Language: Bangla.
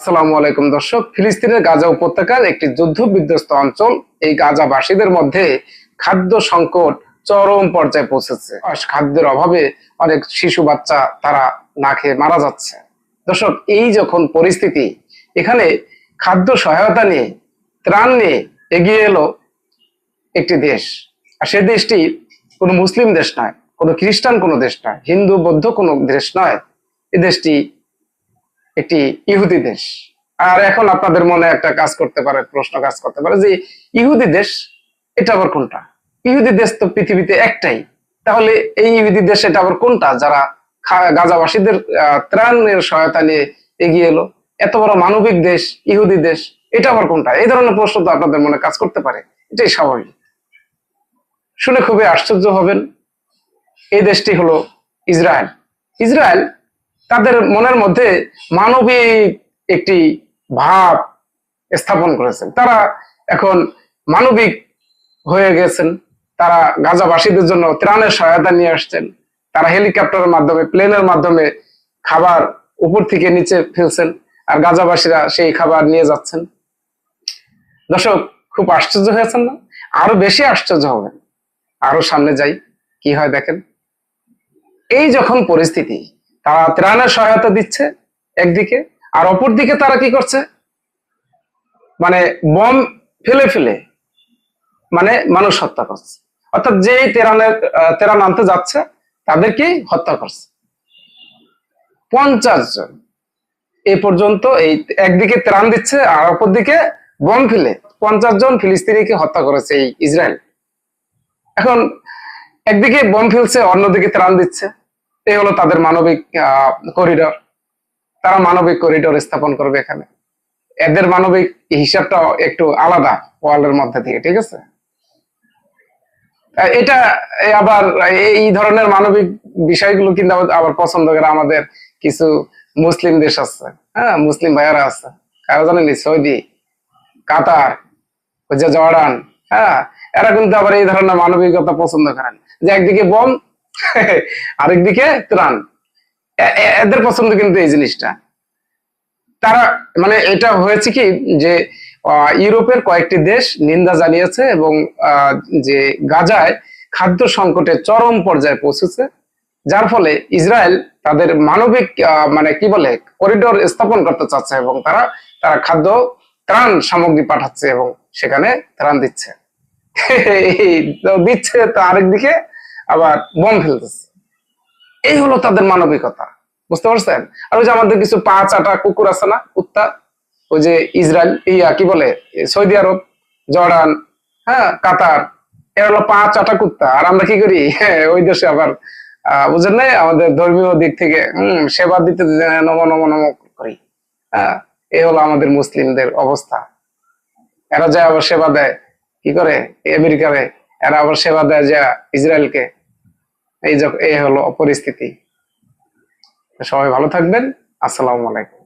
আসসালামু আলাইকুম দর্শক। ফিলিস্তিনের গাজা উপত্যকার একটি যুদ্ধ বিধ্বস্ত অঞ্চল, এই গাজাবাসীদের মধ্যে খাদ্য সংকট চরম পর্যায়ে পৌঁছেছে। খাদ্যের অভাবে অনেক শিশু বাচ্চা তারা না খেয়ে মারা যাচ্ছে। দর্শক, এই যখন পরিস্থিতি, এখানে খাদ্য সহায়তা নিয়ে, ত্রাণ নিয়ে এগিয়ে এলো একটি দেশ। আর সে দেশটি কোনো মুসলিম দেশ নয়, কোনো খ্রিস্টান কোনো দেশ নয়, হিন্দু, বৌদ্ধ কোনো দেশ নয়। এই দেশটি একটি ইহুদি দেশ। আর এখন আপনাদের মনে একটা কাজ করতে পারে, প্রশ্ন কাজ করতে পারে যে, ইহুদি দেশ, এটা আবার কোনটা? ইহুদি দেশ তো পৃথিবীতে একটাই। তাহলে এই ইহুদি দেশ, এটা আবার কোনটা? যারা গাজাবাসীদের ত্রাণের সহায়তা নিয়ে এগিয়ে এলো। এত বড় মানবিক দেশ, ইহুদি দেশ, এটা আবার কোনটা? এই ধরনের প্রশ্ন তো আপনাদের মনে কাজ করতে পারে। এটাই স্বাভাবিক। শুনে খুবই আশ্চর্য হবেন। এই দেশটি হলো ইসরায়েল। ইসরায়েল তাদের মনের মধ্যে মানবিক একটি ভাব স্থাপন করেছেন। তারা এখন মানবিক হয়ে গেছেন। তারা গাজাবাসীদের জন্য ত্রাণের সহায়তা নিয়ে আসছেন। তারা হেলিকপ্টারের মাধ্যমে, প্লেনের মাধ্যমে খাবার উপর থেকে নিচে ফেলছেন আর গাজাবাসীরা সেই খাবার নিয়ে যাচ্ছেন। দর্শক, খুব আশ্চর্য হয়েছেন না? আরও বেশি আশ্চর্য হবেন। আরও সামনে যাই, কি হয় দেখেন? এই যখন পরিস্থিতি তারা ত্রাণের সহায়তা দিচ্ছে একদিকে, আর অপর দিকে তারা কি করছে? মানে বম ফেলে ফেলে মানে মানুষ হত্যা করছে। অর্থাৎ যেই তেরানের তেরান আনতে যাচ্ছে তাদেরকেই হত্যা করছে। পঞ্চাশ জন। এ পর্যন্ত এই একদিকে ত্রাণ দিচ্ছে, আর অপর দিকে বম ফেলে। পঞ্চাশ জন ফিলিস্তিনিকে হত্যা করেছে এই ইসরায়েল। এখন একদিকে বম ফেলছে, অন্যদিকে ত্রাণ দিচ্ছে। এই হলো তাদের মানবিক করিডর তারা মানবিক করিডোর স্থাপন করবে এখানে। এদের মানবিক হিসাবটা একটু আলাদা ওয়ার্ল্ডের মধ্যে থেকে, ঠিক আছে? এটা আবার, এই ধরনের মানবিক বিষয়গুলো কিন্তু আবার- পছন্দ করে আমাদের কিছু মুসলিম দেশ আছে। হ্যাঁ মুসলিম ভাইয়ারা আছে। কারও জানেন সৌদি, কাতার জর্ডান। হ্যাঁ এরা কিন্তু আবার এই ধরনের মানবিকতা পছন্দ করেন। যে একদিকে বম আরেকদিকে ত্রাণ। এদের পছন্দ কিন্তু এই জিনিসটা। তারা মানে এটা হয়েছে কি যে ইউরোপের কয়েকটি দেশ নিন্দা জানিয়েছে এবং যে গাজায় খাদ্য সংকটে চরম পর্যায়ে পৌঁছেছে, যার ফলে ইসরায়েল তাদের মানবিক মানে কি বলে করিডোর স্থাপন করতে চাচ্ছে এবং তারা তারা খাদ্য ত্রাণ সামগ্রী পাঠাচ্ছে এবং সেখানে ত্রাণ দিচ্ছে। দিচ্ছে তো আরেকদিকে আবার বম ফেলতেছে এই হলো তাদের মানবিকতা বুঝতে পারছেন? আর ওই যে আমাদের কিছু পা চাটা কুকুর আছে না কুত্তা ওই যে ইসরায়েল ইয়া কি বলে? সৌদি আরব জর্ডান হ্যাঁ কাতার এরা হলো পা চাটা কুত্তা। আর আমরা কি করি? হ্যাঁ, ওই দেশে আবার বুঝেন নাই? আমাদের ধর্মীয় দিক থেকে হম সেবা দিতে নম নম নম করি। হ্যাঁ এই হলো আমাদের মুসলিমদের অবস্থা। এরা যা আবার সেবা দেয়। কি করে? আমেরিকারে এরা আবার সেবা দেয় যা ইসরায়েলকে। এই এই হলো পরিস্থিতি সবাই ভালো থাকবেন। আসসালামু আলাইকুম।